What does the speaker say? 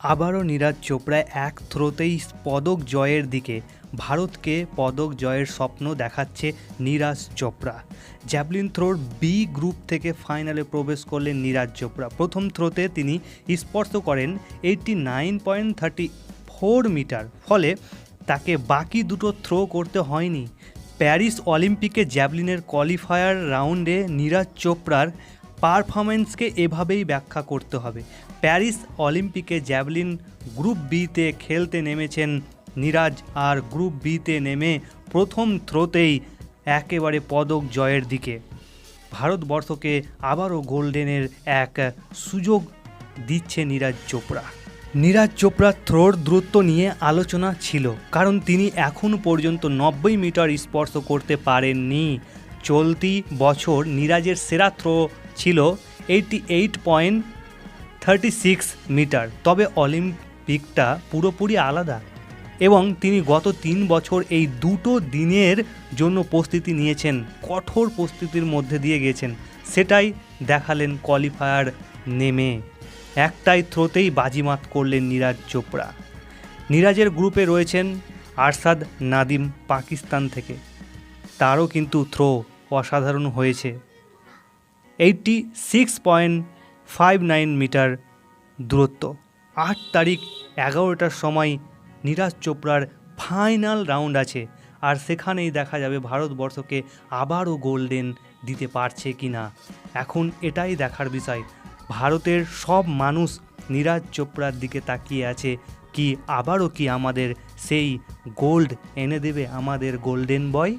আবারও নীরাজ চোপড়া এক থ্রোতেই পদক জয়ের দিকে, ভারতকে পদক জয়ের স্বপ্ন দেখাচ্ছে নীরাজ চোপড়া। জ্যাভলিন থ্রোর বি গ্রুপ থেকে ফাইনালে প্রবেশ করলেন নীরাজ চোপড়া। প্রথম থ্রোতে তিনি স্পর্শ করেন eighty nine point thirty four metre, ফলে তাকে বাকি দুটো থ্রো করতে হয়নি। প্যারিস অলিম্পিকে জ্যাভলিনের কোয়ালিফায়ার রাউন্ডে নীরাজ চোপড়ার পারফরমেন্সকে এভাবেই ব্যাখ্যা করতে হবে। প্যারিস অলিম্পিকে জ্যাভলিন গ্রুপ বিতে খেলতে নেমেছেন নীরাজ আর গ্রুপ বিতে নেমে প্রথম থ্রোতেই একেবারে পদক জয়ের দিকে। ভারতবর্ষকে আবারও গোল্ডেনের এক সুযোগ দিচ্ছে নীরাজ চোপড়া। নীরাজ চোপড়ার থ্রোর দূরত্ব নিয়ে আলোচনা ছিল, কারণ তিনি এখন পর্যন্ত নব্বই মিটার স্পর্শ করতে পারেননি। চলতি বছর নীরাজের সেরা থ্রো ছিল eighty eight point thirty six metre. তবে অলিম্পিকটা পুরোপুরি আলাদা এবং তিনি গত তিন বছর এই দুটো দিনের জন্য প্রস্তুতি নিয়েছেন, কঠোর প্রস্তুতির মধ্যে দিয়ে গেছেন সেটাই দেখালেন কোয়ালিফায়ার নেমে। একটাই থ্রোতেই বাজিমাত করলেন নীরাজ চোপড়া। নীরাজের গ্রুপে রয়েছেন আরশাদ নাদিম পাকিস্তান থেকে। তারও কিন্তু থ্রো অসাধারণ হয়েছে। Eighty six point five nine metre দূরত্ব। আট তারিখ এগারোটার সময় নীরাজ চোপড়ার ফাইনাল রাউন্ড আছে, আর সেখানেই দেখা যাবে ভারতবর্ষকে আবারও গোল্ডেন দিতে পারছে কি না। এখন এটাই দেখার বিষয়, ভারতের সব মানুষ নীরাজ চোপড়ার দিকে তাকিয়ে আছে, কি আবারও কি আমাদের সেই গোল্ড এনে দেবে আমাদের গোল্ডেন বয়?